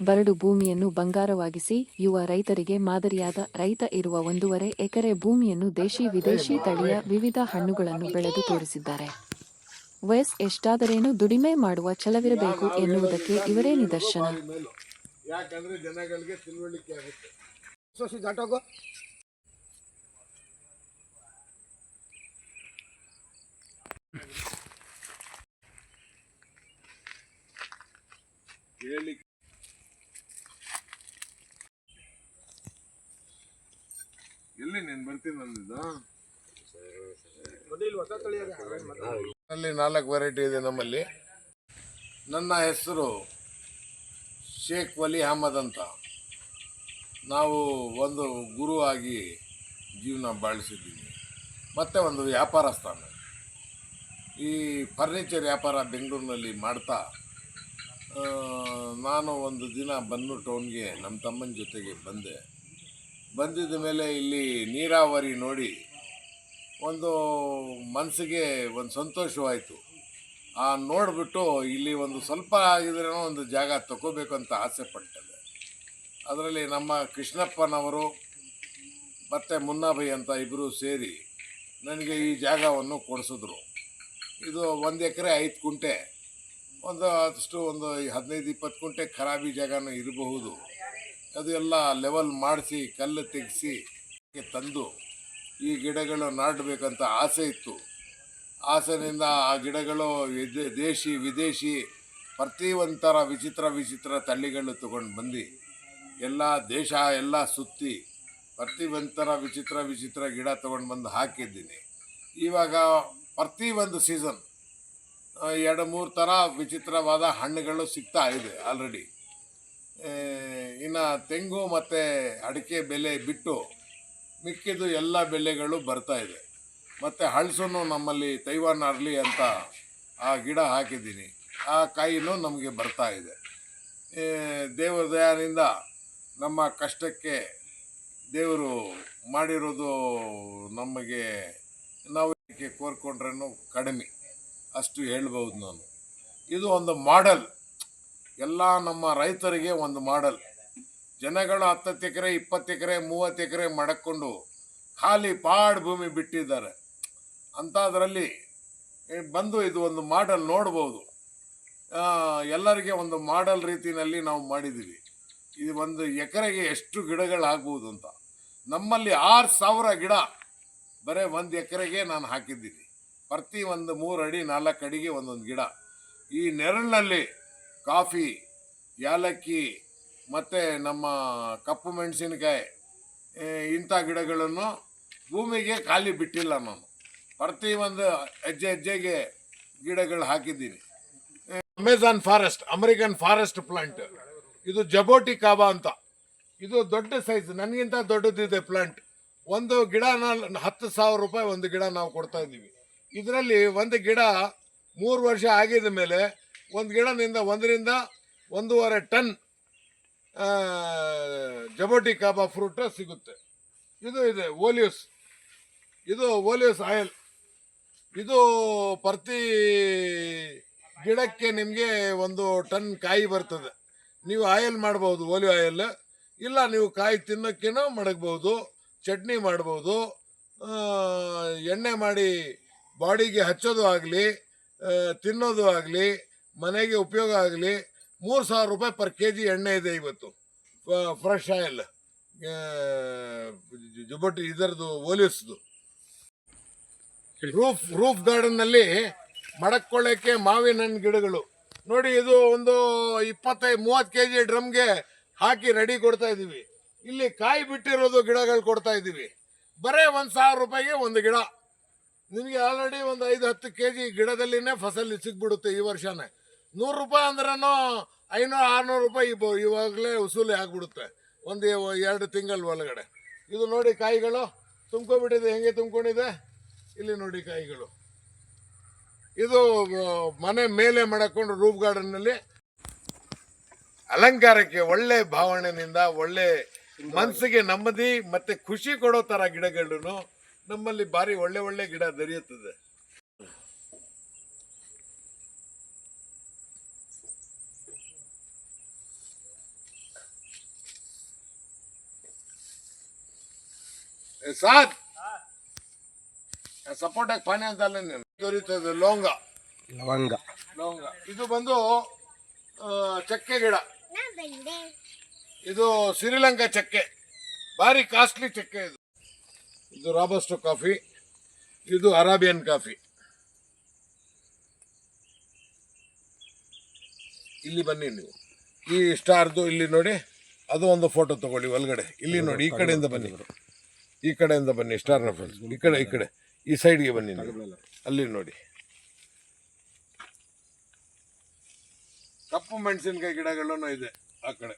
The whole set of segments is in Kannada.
ಬರಡು ಭೂಮಿಯನ್ನು ಬಂಗಾರವಾಗಿಸಿ, ಯುವ ರೈತರಿಗೆ ಮಾದರಿಯಾದ ರೈತ ಇರುವ ಒಂದೂವರೆ ಎಕರೆ ಭೂಮಿಯನ್ನು ದೇಶಿ ವಿದೇಶಿ ತಳಿಯ ವಿವಿಧ ಹಣ್ಣುಗಳನ್ನು ಬೆಳೆದು ತೋರಿಸಿದ್ದಾರೆ. ವಯಸ್ ಎಷ್ಟಾದರೇನು ದುಡಿಮೆ ಮಾಡುವ ಛಲವಿರಬೇಕು ಎನ್ನುವುದಕ್ಕೆ ಇವರೇ ನಿದರ್ಶನ. ನೀನು ಬರ್ತೀನಿ ಅಲ್ಲಿ ನಾಲ್ಕು ವೆರೈಟಿ ಇದೆ ನಮ್ಮಲ್ಲಿ. ನನ್ನ ಹೆಸರು ಶೇಖ್ ವಲಿ ಅಹಮದ್ ಅಂತ. ನಾವು ಒಂದು ಗುರು ಆಗಿ ಜೀವನ ಬಾಳಿಸಿದ್ದೀವಿ. ಮತ್ತು ಒಂದು ವ್ಯಾಪಾರ ಸ್ಥಾನ. ಈ ಫರ್ನಿಚರ್ ವ್ಯಾಪಾರ ಬೆಂಗಳೂರಿನಲ್ಲಿ ಮಾಡ್ತಾ ನಾನು ಒಂದು ದಿನ ಬಂದು ಟೌನ್ಗೆ ನಮ್ಮ ತಮ್ಮನ ಜೊತೆಗೆ ಬಂದೆ. ಬಂದಿದ್ದ ಮೇಲೆ ಇಲ್ಲಿ ನೀರಾವರಿ ನೋಡಿ ಒಂದು ಮನಸ್ಸಿಗೆ ಒಂದು ಸಂತೋಷವಾಯಿತು. ಆ ನೋಡಿಬಿಟ್ಟು ಇಲ್ಲಿ ಒಂದು ಸ್ವಲ್ಪ ಆಗಿದ್ರೇನೋ ಒಂದು ಜಾಗ ತಗೋಬೇಕು ಅಂತ ಆಸೆ ಪಟ್ಟಿದೆ. ಅದರಲ್ಲಿ ನಮ್ಮ ಕೃಷ್ಣಪ್ಪನವರು ಮತ್ತು ಮುನ್ನಾಭೈ ಅಂತ ಇಬ್ಬರು ಸೇರಿ ನನಗೆ ಈ ಜಾಗವನ್ನು ಕೊಡಿಸಿದ್ರು. ಇದು ಒಂದು ಎಕರೆ ಐದು ಕುಂಟೆ. ಒಂದು ಅಷ್ಟು ಒಂದು ಹದಿನೈದು ಇಪ್ಪತ್ತು ಕುಂಟೆ ಖರಾಬಿ ಜಾಗನೂ ಇರಬಹುದು. ಅದು ಎಲ್ಲ ಲೆವೆಲ್ ಮಾಡಿಸಿ, ಕಲ್ಲು ತೆಗೆಸಿ ತಂದು ಈ ಗಿಡಗಳು ನಾಡಬೇಕಂತ ಆಸೆ ಇತ್ತು. ಆಸೆಯಿಂದ ಆ ಗಿಡಗಳು ದೇಶಿ, ವಿದೇಶಿ ಪ್ರತಿಯೊಂಥರ ವಿಚಿತ್ರ ವಿಚಿತ್ರ ತಳ್ಳಿಗಳು ತಗೊಂಡು ಬಂದು. ಎಲ್ಲ ದೇಶ, ಎಲ್ಲ ಸುತ್ತಿ ಪ್ರತಿಯೊಂಥರ ವಿಚಿತ್ರ ವಿಚಿತ್ರ ಗಿಡ ತೊಗೊಂಡು ಬಂದು ಹಾಕಿದ್ದೀನಿ. ಇವಾಗ ಪ್ರತಿ ಒಂದು ಸೀಸನ್ ಎರಡು, ಮೂರು ಥರ ವಿಚಿತ್ರವಾದ ಹಣ್ಣುಗಳು ಸಿಗ್ತಾ ಇದೆ ಆಲ್ರೆಡಿ ಇನ್ನು ತೆಂಗು ಮತ್ತು ಅಡಿಕೆ ಬೆಲೆ ಬಿಟ್ಟು ಮಿಕ್ಕಿದ್ದು ಎಲ್ಲ ಬೆಲೆಗಳು ಇದೆ. ಮತ್ತು ಹಳಸನ್ನು ನಮ್ಮಲ್ಲಿ ತೈವಾನ್ ಆರ್ಲಿ ಅಂತ ಆ ಗಿಡ ಹಾಕಿದ್ದೀನಿ. ಆ ಕಾಯಿನೂ ನಮಗೆ ಬರ್ತಾ ಇದೆ. ದೇವರ ದಯಾನಿಂದ ನಮ್ಮ ಕಷ್ಟಕ್ಕೆ ದೇವರು ಮಾಡಿರೋದು ನಮಗೆ ನಾವು ಕೋರ್ಕೊಂಡ್ರೂ ಕಡಿಮೆ. ಅಷ್ಟು ಹೇಳ್ಬೋದು ನಾನು. ಇದು ಒಂದು ಮಾಡೆಲ್ ಎಲ್ಲ ನಮ್ಮ ರೈತರಿಗೆ ಒಂದು ಮಾಡಲ್. ಜನಗಳು ಹತ್ತತ್ತು ಎಕರೆ, ಇಪ್ಪತ್ತು ಎಕರೆ, ಮೂವತ್ತು ಎಕರೆ ಮಡಕ್ಕೊಂಡು ಖಾಲಿ ಪಾಡ್ ಭೂಮಿ ಬಿಟ್ಟಿದ್ದಾರೆ. ಅಂಥದ್ರಲ್ಲಿ ಬಂದು ಇದು ಒಂದು ಮಾಡೆಲ್ ನೋಡ್ಬೋದು. ಎಲ್ಲರಿಗೆ ಒಂದು ಮಾಡೆಲ್ ರೀತಿಯಲ್ಲಿ ನಾವು ಮಾಡಿದ್ದೀವಿ. ಇದು ಒಂದು ಎಕರೆಗೆ ಎಷ್ಟು ಗಿಡಗಳಾಗ್ಬೋದು ಅಂತ. ನಮ್ಮಲ್ಲಿ ಆರು ಸಾವಿರ ಗಿಡ ಬರೀ ಒಂದು ಎಕರೆಗೆ ನಾನು ಹಾಕಿದ್ದೀನಿ. ಪ್ರತಿ ಒಂದು ಮೂರು ಅಡಿ ನಾಲ್ಕು ಅಡಿಗೆ ಒಂದೊಂದು ಗಿಡ. ಈ ನೆರಳಿನಲ್ಲಿ ಕಾಫಿ, ಯಾಲಕ್ಕಿ, ಮತ್ತು ನಮ್ಮ ಕಪ್ಪು ಮೆಣಸಿನಕಾಯಿ ಇಂಥ ಗಿಡಗಳನ್ನು ಭೂಮಿಗೆ ಖಾಲಿ ಬಿಟ್ಟಿಲ್ಲ ನಾನು. ಪ್ರತಿ ಒಂದು ಹೆಜ್ಜೆ ಹೆಜ್ಜೆಗೆ ಗಿಡಗಳು ಹಾಕಿದ್ದೀನಿ. Amazon forest, American forest plant. ಇದು ಜಬೋಟಿ ಕಾಬಾ ಅಂತ. ಇದು ದೊಡ್ಡ ಸೈಜ್, ನನಗಿಂತ ದೊಡ್ಡದಿದೆ ಪ್ಲಾಂಟ್. ಒಂದು ಗಿಡ ಹತ್ತು ಸಾವಿರ ರೂಪಾಯಿ ಒಂದು ಗಿಡ ನಾವು ಕೊಡ್ತಾ ಇದ್ದೀವಿ. ಇದರಲ್ಲಿ ಒಂದು ಗಿಡ ಮೂರು ವರ್ಷ ಆಗಿದ ಮೇಲೆ ಒಂದು ಗಿಡದಿಂದ ಒಂದರಿಂದ ಒಂದೂವರೆ ಟನ್ ಜಬೋಟಿ ಕಾಬಾ ಫ್ರೂಟ್ ಸಿಗುತ್ತೆ. ಇದು ಇದೆ ಓಲಿಯಸ್ ಇದು ಓಲಿಯಸ್ ಆಯಿಲ್. ಇದು ಪ್ರತಿ ಗಿಡಕ್ಕೆ ನಿಮಗೆ ಒಂದು ಟನ್ ಕಾಯಿ ಬರ್ತದೆ. ನೀವು ಆಯಿಲ್ ಮಾಡ್ಬೋದು, ಓಲಿವ್ ಆಯಿಲ್. ಇಲ್ಲ, ನೀವು ಕಾಯಿ ತಿನ್ನೋಕ್ಕೇನೋ ಮಡಗ್ಬೋದು, ಚಟ್ನಿ ಮಾಡ್ಬೋದು ಎಣ್ಣೆ ಮಾಡಿ ಬಾಡಿಗೆ ಹಚ್ಚೋದು ಆಗಲಿ ತಿನ್ನೋದು ಆಗಲಿ ಮನೆಗೆ ಉಪಯೋಗ ಆಗಲಿ, ಮೂರು ಸಾವಿರ ರೂಪಾಯಿ ಪರ್ ಕೆ ಜಿ ಎಣ್ಣೆ ಇದೆ ಇವತ್ತು. ಫ್ರೆಶ್ ಆಯಿಲ್ ಜುಬಟ್ ಇದರದು ಓಲಿಸ್ದು ರೂಫ್ ರೂಫ್ ಗಾರ್ಡನ್ನಲ್ಲಿ ಮಡಕ್ಕೊಳ್ಳೋಕ್ಕೆ ಮಾವಿನ ಹಣ್ಣು ಗಿಡಗಳು. ನೋಡಿ, ಇದು ಒಂದು ಇಪ್ಪತ್ತೈದು ಮೂವತ್ತು ಕೆ ಜಿ ಡ್ರಮ್ಗೆ ಹಾಕಿ ರೆಡಿ ಕೊಡ್ತಾ ಇದ್ದೀವಿ ಇಲ್ಲಿ ಕಾಯಿ ಬಿಟ್ಟಿರೋದು ಗಿಡಗಳು ಕೊಡ್ತಾ ಇದ್ದೀವಿ ಬರೇ ಒಂದು ಸಾವಿರ ರೂಪಾಯಿಗೆ ಒಂದು ಗಿಡ. ನಿಮಗೆ ಆಲ್ರೆಡಿ ಒಂದು ಐದು, ಹತ್ತು ಕೆ ಜಿ ಗಿಡದಲ್ಲಿನೇ ಫಸಲು ಸಿಕ್ಬಿಡುತ್ತೆ ಈ ವರ್ಷನೇ. ನೂರು ರೂಪಾಯಿ ಅಂದ್ರೂ ಐನೂರು, ಆರುನೂರು ರೂಪಾಯಿ ಇವ- ಇವಾಗಲೇ ವಸೂಲಿ ಆಗ್ಬಿಡುತ್ತೆ. ಒಂದು ಎರಡು ತಿಂಗಳ ಒಳಗಡೆ. ಇದು ನೋಡಿ ಕಾಯಿಗಳು. ತುಂಬ್ಕೊಬಿಟ್ಟಿದೆ. ಹೆಂಗೆ ತುಂಬ್ಕೊಂಡಿದೆ? ಇಲ್ಲಿ ನೋಡಿ ಕಾಯಿಗಳು. ಇದು ಮನೆ ಮೇಲೆ ಮಾಡಕೊಂಡು ರೂಫ್ ಗಾರ್ಡನ್ನಲ್ಲಿ ಅಲಂಕಾರಕ್ಕೆ ಒಳ್ಳೆ ಭಾವನೆಯಿಂದ, ಒಳ್ಳೆ ಮನಸ್ಸಿಗೆ ನೆಮ್ಮದಿ ಮತ್ತೆ ಖುಷಿ ಕೊಡೋ ತರ ಗಿಡಗಳನ್ನು ನಮ್ಮಲ್ಲಿ ಭಾರಿ ಒಳ್ಳೆ ಒಳ್ಳೆ ಗಿಡ ದೊರೆಯುತ್ತದೆ. ಏ, ಸಪೋರ್ಟ್ ಸಪೋರ್ಟಾಗಿ ಫೈನಾನ್ಸ್ ಅಲ್ಲ ದೊರೆಯುತ್ತದೆ ಲವಂಗ ಲವಂಗ ಲವಂಗ ಇದು ಬಂದು ಚಕ್ಕೆ ಗಿಡ ಇದು ಶ್ರೀಲಂಕಾ ಚಕ್ಕೆ ಭಾರಿ ಕಾಸ್ಟ್ಲಿ ಚಕ್ಕೆ ಇದು ಇದು ರಾಬಸ್ಟ್ ಕಾಫಿ ಇದು ಅರಾಬಿಯನ್ ಕಾಫಿ ಇಲ್ಲಿ ಬನ್ನಿ ನೀವು ಈ ಸ್ಟಾರ್ದು ಇಲ್ಲಿ ನೋಡಿ ಅದು ಒಂದು ಫೋಟೋ ತಗೊಳ್ಳಿ ಒಳಗಡೆ ಇಲ್ಲಿ ನೋಡಿ ಈ ಕಡೆಯಿಂದ ಬನ್ನಿ ಈ ಕಡೆಯಿಂದ ಬನ್ನಿ ಸ್ಟಾರ್ನ ಫಾಲ್ಸ್ ಈ ಕಡೆ ಈ ಕಡೆ. ಈ ಸೈಡ್ಗೆ ಬನ್ನಿ. ಅಲ್ಲಿ ನೋಡಿ. ಕಪ್ಪು ಮೆಣಸಿನಕಾಯಿ ಗಿಡಗಳನ್ನು ಇದೆ ಆ ಕಡೆ.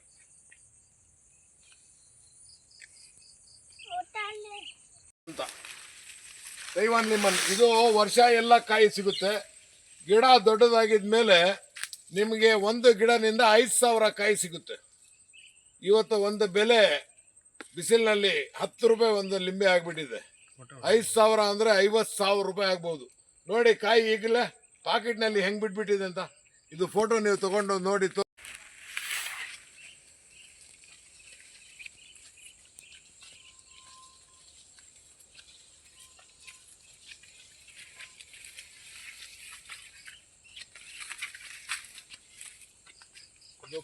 ಅಂತ. ತೈವಾನ್ ಲಿಮನ್ ಇದು ವರ್ಷ ಎಲ್ಲ ಕಾಯಿ ಸಿಗುತ್ತೆ. ಗಿಡ ದೊಡ್ಡದಾಗಿದ್ಮೇಲೆ ನಿಮಗೆ ಒಂದು ಗಿಡದಿಂದ ಐದು ಸಾವಿರ ಕಾಯಿ ಸಿಗುತ್ತೆ. ಇವತ್ತು ಒಂದು ಬೆಲೆ ಬಿಸಿಲಿನಲ್ಲಿ ಹತ್ತು ರೂಪಾಯಿ ಒಂದು ಲಿಂಬೆ ಆಗಿಬಿಟ್ಟಿದೆ. ಐದು ಸಾವಿರ ಅಂದ್ರೆ ಐವತ್ತು ಸಾವಿರ ರೂಪಾಯಿ ಆಗ್ಬೋದು. ನೋಡಿ ಕಾಯಿ ಈಗಲೇ ಪಾಕೆಟ್ನಲ್ಲಿ ಹೆಂಗ್ ಬಿಟ್ಬಿಟ್ಟಿದೆ ಅಂತ. ಇದು ಫೋಟೋ ನೀವು ತಗೊಂಡು ನೋಡಿ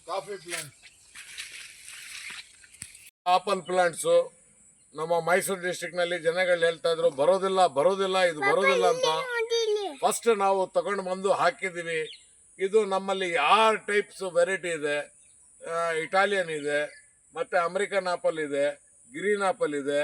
ಕಾಫಿ ಪ್ಲಾಂಟ್ ಆಪಲ್ ಪ್ಲಾಂಟ್ಸು ನಮ್ಮ ಮೈಸೂರು ಡಿಸ್ಟಿಕ್ನಲ್ಲಿ ನಲ್ಲಿ ಜನಗಳು ಹೇಳ್ತಾ ಇದ್ರು ಬರೋದಿಲ್ಲ ಬರೋದಿಲ್ಲ ಇದು ಬರೋದಿಲ್ಲ ಅಂತ. ಫಸ್ಟ್ ನಾವು ತಗೊಂಡು ಬಂದು ಹಾಕಿದೀವಿ. ಇದು ನಮ್ಮಲ್ಲಿ ಆರ್ ಟೈಪ್ಸ್ ವೆರೈಟಿ ಇದೆ ಇಟಾಲಿಯನ್ ಇದೆ ಮತ್ತೆ ಅಮೆರಿಕನ್ ಆಪಲ್ ಇದೆ ಗ್ರೀನ್ ಆಪಲ್ ಇದೆ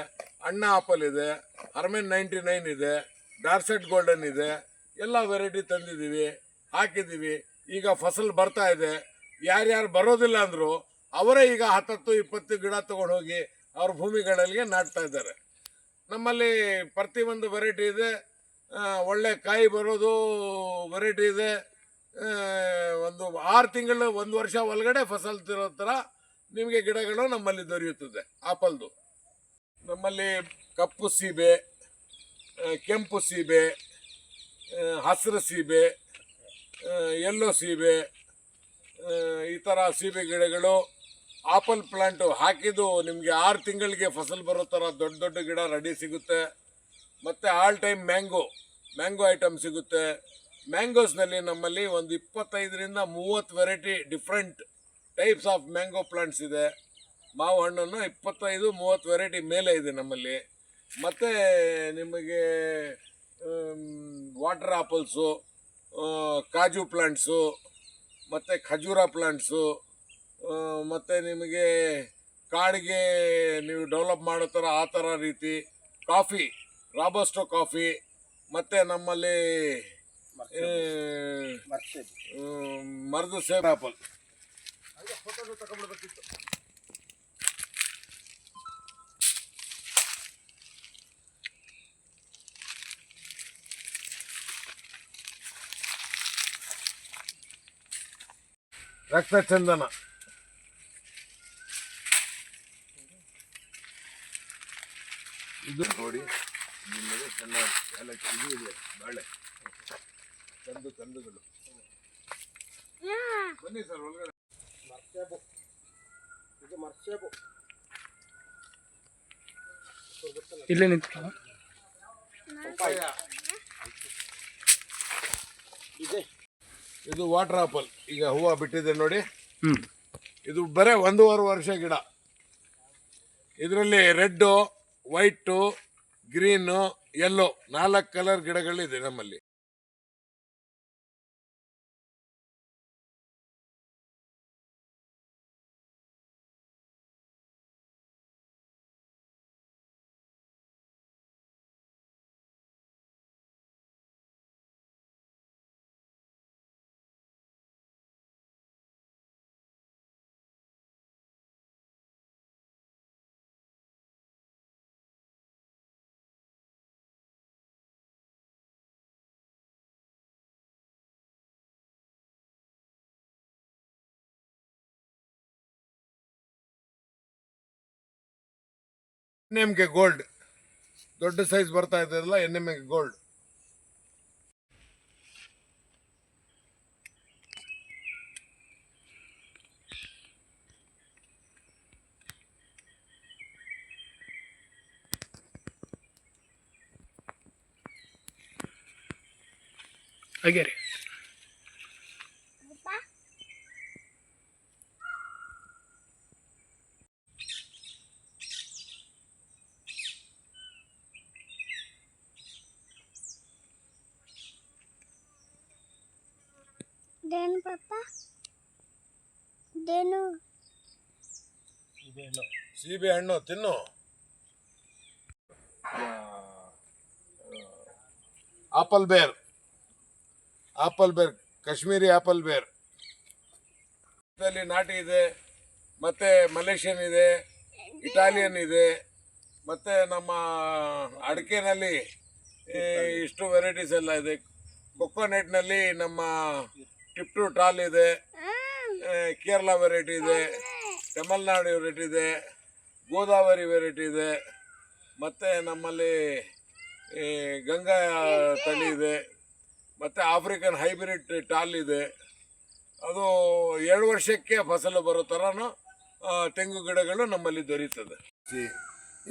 ಅಣ್ಣ ಆಪಲ್ ಇದೆ ಹರ್ಮೆನ್ ನೈಂಟಿ ನೈನ್ ಇದೆ ಡಾರ್ಸೆಟ್ ಗೋಲ್ಡನ್ ಇದೆ ಎಲ್ಲ ವೆರೈಟಿ ತಂದಿದ್ದೀವಿ ಹಾಕಿದ್ದೀವಿ ಈಗ ಫಸಲ್ ಬರ್ತಾ ಇದೆ. ಯಾರ್ಯಾರು ಬರೋದಿಲ್ಲ ಅಂದ್ರು ಅವರೇ ಈಗ ಹತ್ತತ್ತು ಇಪ್ಪತ್ತು ಗಿಡ ತಗೊಂಡು ಹೋಗಿ ಅವ್ರ ಭೂಮಿಗಳಲ್ಲಿ ನಾಟ್ತಾ ಇದ್ದಾರೆ. ನಮ್ಮಲ್ಲಿ ಪ್ರತಿ ಒಂದು ವೆರೈಟಿ ಇದೆ. ಒಳ್ಳೆ ಕಾಯಿ ಬರೋದು ವೆರೈಟಿ ಇದೆ. ಒಂದು ಆರು ತಿಂಗಳು, ಒಂದು ವರ್ಷ ಒಳಗಡೆ ಫಸಲ್ ತಿರೋ ಥರ ನಿಮಗೆ ಗಿಡಗಳು ನಮ್ಮಲ್ಲಿ ದೊರೆಯುತ್ತದೆ, ಆಪಲ್ದು. ನಮ್ಮಲ್ಲಿ ಕಪ್ಪು ಸೀಬೆ ಕೆಂಪು ಸೀಬೆ ಹಸಿರು ಸೀಬೆ ಎಲ್ಲೋ ಸೀಬೆ ಈ ಥರ ಸೀಬೆ ಗಿಡಗಳು ಆಪಲ್ ಪ್ಲಾಂಟು ಹಾಕಿದ್ದು ನಿಮಗೆ ಆರು ತಿಂಗಳಿಗೆ ಫಸಲು ಬರೋ ಥರ ದೊಡ್ಡ ದೊಡ್ಡ ಗಿಡ ರೆಡಿ ಸಿಗುತ್ತೆ. ಮತ್ತು all time mango mango item ಸಿಗುತ್ತೆ. ಮ್ಯಾಂಗೋಸ್ನಲ್ಲಿ ನಮ್ಮಲ್ಲಿ ಒಂದು ಇಪ್ಪತ್ತೈದರಿಂದ ಮೂವತ್ತು variety different types of mango plants ಇದೆ. ಮಾವು ಹಣ್ಣನ್ನು ಇಪ್ಪತ್ತೈದು, ಮೂವತ್ತು ವೆರೈಟಿ ಮೇಲೆ ಇದೆ ನಮ್ಮಲ್ಲಿ. ಮತ್ತು ನಿಮಗೆ ವಾಟರ್ ಆಪಲ್ಸು ಕಾಜು ಪ್ಲಾಂಟ್ಸು, ಮತ್ತು ಖಜೂರ ಪ್ಲಾಂಟ್ಸು ಮತ್ತು ನಿಮಗೆ ಕಾಡಿಗೆ ನೀವು ಡೆವಲಪ್ ಮಾಡೋ ಥರ ಆ ಥರ ರೀತಿ ಕಾಫಿ ರಾಬಸ್ಟೋ ಕಾಫಿ ಮತ್ತು ನಮ್ಮಲ್ಲಿ ಮರದ ಸೇಬ್ ಆ್ಯಪಲ್ ರಕ್ತ ಇದು ನೋಡಿ ನಿಮಗೆ ಸಣ್ಣ ಏಲಕ್ಕಿ ಇದು ಇದೆ ಬಾಳೆ. ಕಂದು ಕಂದುಗಳು ಬನ್ನಿ ಸರ್ ಒಳಗಡೆ. ಇದು ಮರ್ಸೇಬು ಇಲ್ಲೇ ನಿಂತ. ಇದೆ. ಇದು. ವಾಟರ್ ಆಪಲ್ ಈಗ ಹೂವು ಬಿಟ್ಟಿದೆ ನೋಡಿ. ಹ್ಮ್. ಇದು ಬರೇ ಒಂದೂವರೆ ವರ್ಷ ಗಿಡ. ಇದರಲ್ಲಿ ರೆಡ್ಡು ವೈಟು ಗ್ರೀನು ಎಲ್ಲೋ ನಾಲ್ಕು ಕಲರ್ ಗಿಡಗಳಿದೆ ನಮ್ಮಲ್ಲಿ. एम के गोल दुड सैज बरता एन एम के गोल अगे रही ದೇನು ಪಾಪ? ದೇನು ಸೀಬೆ ಹಣ್ಣು. ತಿನ್ನು. Apple ber. Apple ber, Kashmiri apple ber. ನಾಟಿ ಇದೆ, ಮತ್ತೆ ಮಲೇಷಿಯನ್ ಇದೆ, ಇಟಾಲಿಯನ್ ಇದೆ, ಮತ್ತೆ ನಮ್ಮ ಅಡಿಕೆನಲ್ಲಿ ಇಷ್ಟು ವೆರೈಟೀಸ್ ಎಲ್ಲ ಇದೆ. ಕೊಕೊನೆಟ್ನಲ್ಲಿ ನಮ್ಮ ಟಿಪ್ ಟು ಟಾಲ್ ಇದೆ. ಕೇರಳ ವೆರೈಟಿ ಇದೆ. ತಮಿಳ್ನಾಡು ವೆರೈಟಿ ಇದೆ. ಗೋದಾವರಿ ವೆರೈಟಿ ಇದೆ. ಮತ್ತು ನಮ್ಮಲ್ಲಿ ಈ ಗಂಗಾ ತಳಿ ಇದೆ. ಮತ್ತು ಆಫ್ರಿಕನ್ ಹೈಬ್ರಿಡ್ ಟಾಲ್ ಇದೆ. ಅದು ಎರಡು ವರ್ಷಕ್ಕೆ ಫಸಲು ಬರೋ ಥರನೂ ತೆಂಗು ಗಿಡಗಳು ನಮ್ಮಲ್ಲಿ ದೊರೀತದೆ.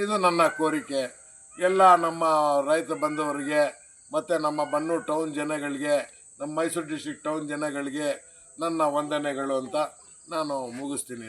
ಇದು ನನ್ನ ಕೋರಿಕೆ. ಎಲ್ಲ ನಮ್ಮ ರೈತ ಬಂದವರಿಗೆ ಮತ್ತು ನಮ್ಮ ಬನ್ನೂರು ಟೌನ್ ಜನಗಳಿಗೆ ನಮ್ಮ ಮೈಸೂರು ಡಿಸ್ಟಿಕ್ ಟೌನ್ ಜನಗಳಿಗೆ ನನ್ನ ವಂದನೆಗಳು ಅಂತ ನಾನು ಮುಗಿಸ್ತೀನಿ.